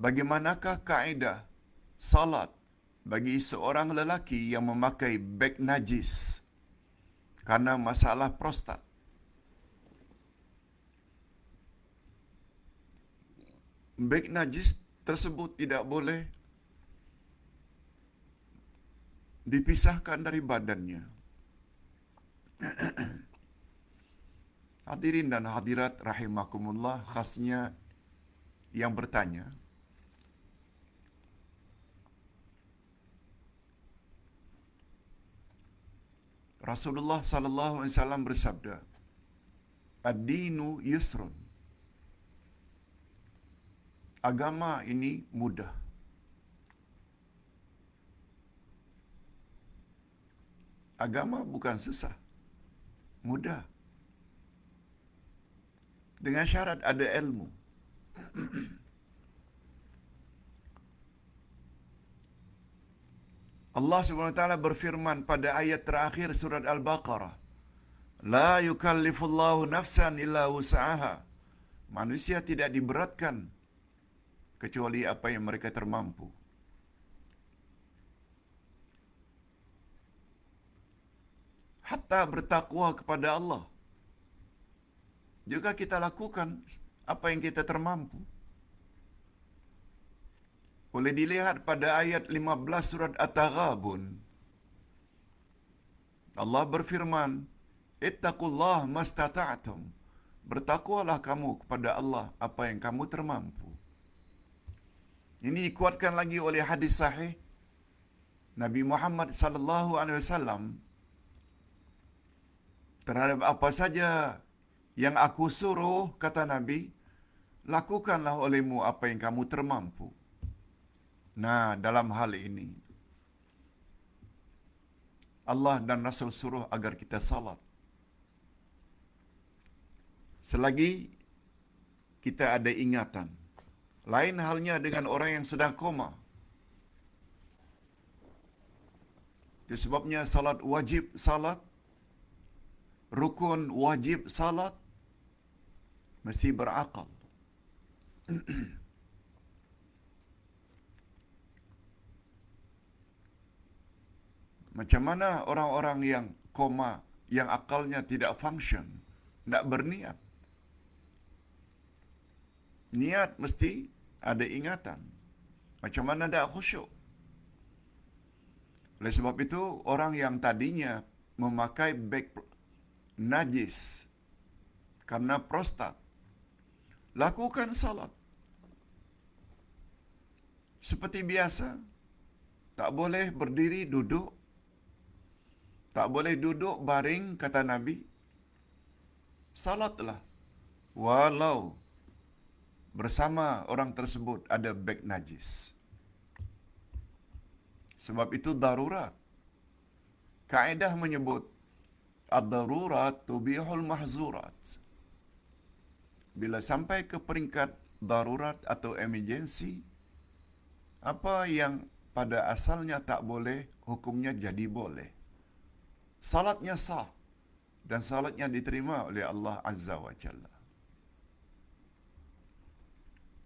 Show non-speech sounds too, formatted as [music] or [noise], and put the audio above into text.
bagaimanakah kaedah salat bagi seorang lelaki yang memakai beg najis karena masalah prostat? Beg najis tersebut tidak boleh dipisahkan dari badannya. [clears throat] Hadirin dan hadirat rahimakumullah khasnya yang bertanya. Rasulullah sallallahu alaihi wasallam bersabda, "Ad-dinu yusrun." Agama ini mudah. Agama bukan susah. Mudah. Dengan syarat ada ilmu. [clears throat] Allah SWT berfirman pada ayat terakhir surat Al-Baqarah. La yukallifullahu nafsan illa usaha. Manusia tidak diberatkan kecuali apa yang mereka termampu. Hatta bertakwa kepada Allah. Juga kita lakukan apa yang kita termampu. Boleh dilihat pada ayat 15 surat At-Taghabun. Allah berfirman, Ittaqullah mastata'atum. Bertakwalah kamu kepada Allah apa yang kamu termampu. Ini dikuatkan lagi oleh hadis sahih Nabi Muhammad sallallahu alaihi wasallam terhadap apa saja yang aku suruh kata Nabi lakukanlah olehmu apa yang kamu termampu. Nah, dalam hal ini Allah dan Rasul suruh agar kita salat. Selagi kita ada ingatan. Lain halnya dengan orang yang sedang koma. Itu sebabnya salat wajib salat, rukun wajib salat, mesti berakal. [clears throat] Macam mana orang-orang yang koma, yang akalnya tidak function, tidak berniat. Niat mesti ada ingatan. Macam mana ada khusyuk. Oleh sebab itu, orang yang tadinya memakai beg najis karena prostat, lakukan salat. Seperti biasa, tak boleh berdiri duduk, tak boleh duduk baring, kata Nabi. Salatlah. Walau bersama orang tersebut ada beg najis. Sebab itu darurat. Kaedah menyebut ad-darurat tubihul mahzurat. Bila sampai ke peringkat darurat atau emergency, apa yang pada asalnya tak boleh, hukumnya jadi boleh. Salatnya sah dan salatnya diterima oleh Allah Azza wa Jalla.